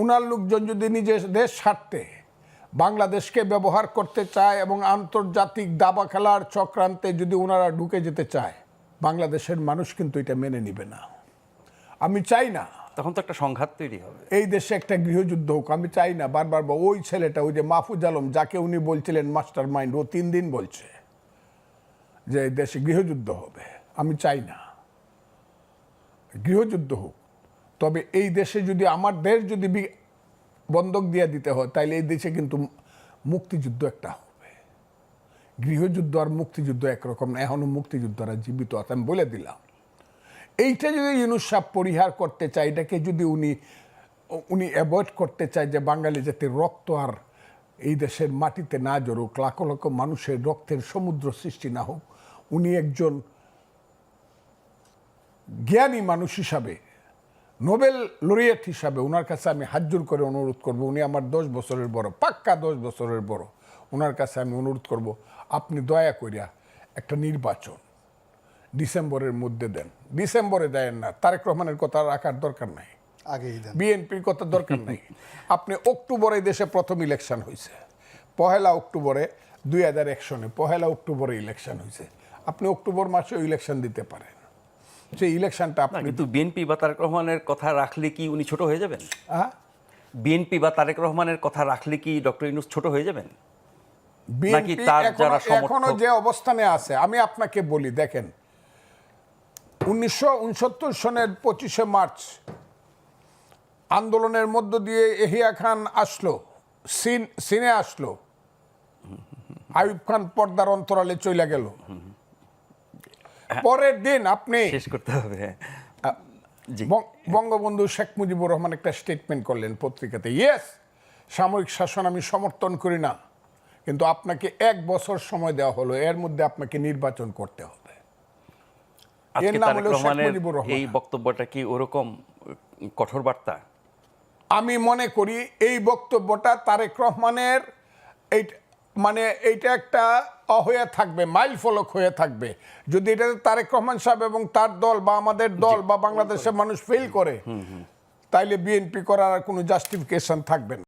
উনার লোকজন যদি নিজের দেশ ছাড়তে বাংলাদেশকে ব্যবহার করতে চায় এবং আন্তর্জাতিক দাবা খেলার চক্রান্তে যদি ওনারা ঢুকে যেতে চায় বাংলাদেশের মানুষ কিন্তু এটা মেনে নিবে না। আমি চাই না। তখন তো একটা সংঘাত তৈরি হবে। এই দেশে একটা গৃহযুদ্ধ হোক আমি চাই না। বারবার ওই ছেলেটা ওই যে মাহফুজ আলম যাকে উনি বলছিলেন মাস্টার মাইন্ড ও তিন দিন বলছে যে এই দেশে গৃহযুদ্ধ হবে। আমি চাই না। গৃহযুদ্ধ হোক। তবে এই দেশে যদি আমার দেশ যদি বন্ধক দিয়ে দিতে হয় তাহলে এই দেশে কিন্তু মুক্তিযুদ্ধ একটা হবে। গৃহযুদ্ধ আর মুক্তিযুদ্ধ একরকম না, এখনও মুক্তিযুদ্ধরা জীবিত আছে, আমি বলে দিলাম। এইটা যদি ইউনুস সাহেব পরিহার করতে চায়, এটাকে যদি উনি উনি অ্যাভয়েড করতে চায় যে বাঙালি জাতির রক্ত আর এই দেশের মাটিতে না জড়ুক, লাখ লক্ষ মানুষের রক্তের সমুদ্র সৃষ্টি না হোক, উনি একজন জ্ঞানী মানুষ হিসাবে নোবেল লরিয়েট হিসাবে ওনার কাছে আমি হাতজোর করে অনুরোধ করব। উনি আমার দশ বছরের বড় পাক্কা দশ বছরের বড়। ওনার কাছে আমি অনুরোধ করব আপনি দয়া করিয়া একটা নির্বাচন ডিসেম্বরের মধ্যে দেন। ডিসেম্বরে দেন না তারেক রহমানের কথা রাখার দরকার নাই। আগেই বিএনপির কথা দরকার নাই। আপনি অক্টোবরে দেশে প্রথম ইলেকশন হয়েছে পহেলা অক্টোবরে দুই হাজার এক সনে পহেলা অক্টোবরে ইলেকশন হয়েছে আপনি অক্টোবর মাসেও ইলেকশন দিতে পারেন। সেই ইলেকশনটা কিন্তু বিএনপি বা তারেক রহমানের কথা রাখলে কি উনি ছোট হয়ে যাবেন? হ্যাঁ? বিএনপি বা তারেক রহমানের কথা রাখলে কি ডক্টর ইউনুস ছোট হয়ে যাবেন? তার যারা এখনও যে অবস্থানে আছে আমি আপনাকে বলি দেখেন উনিশশো উনসত্তর সনের পঁচিশে মার্চ আন্দোলনের মধ্য দিয়ে এহিয়া খান আসলো সিন সিনে আসলো আইব খান পর্দার অন্তরালে চলে গেল। পরের দিন আপনি শেষ করতে হবে হ্যাঁ। বঙ্গবন্ধু শেখ মুজিবুর রহমান একটা স্টেটমেন্ট করলেন পত্রিকাতে ইয়েস সামরিক শাসন আমি সমর্থন করি না কিন্তু আপনাকে এক বছর সময় দেওয়া হলো এর মধ্যে আপনাকে নির্বাচন করতে হবে আজকে নাম হলো শেখ মুজিবুর রহমান। এই বক্তব্যটা কি ওরকম কঠোর বার্তা আমি মনে করি এই বক্তব্যটা তারেক রহমানের এই মানে এইটা একটা হয়ে থাকবে মাইল ফলক হয়ে থাকবে। যদি এটাতে তারেক রহমান সাহেব এবং তার দল বা আমাদের দল বা বাংলাদেশের মানুষ ফেল করে তাইলে বিএনপি করার আর কোনো জাস্টিফিকেশন থাকবে না।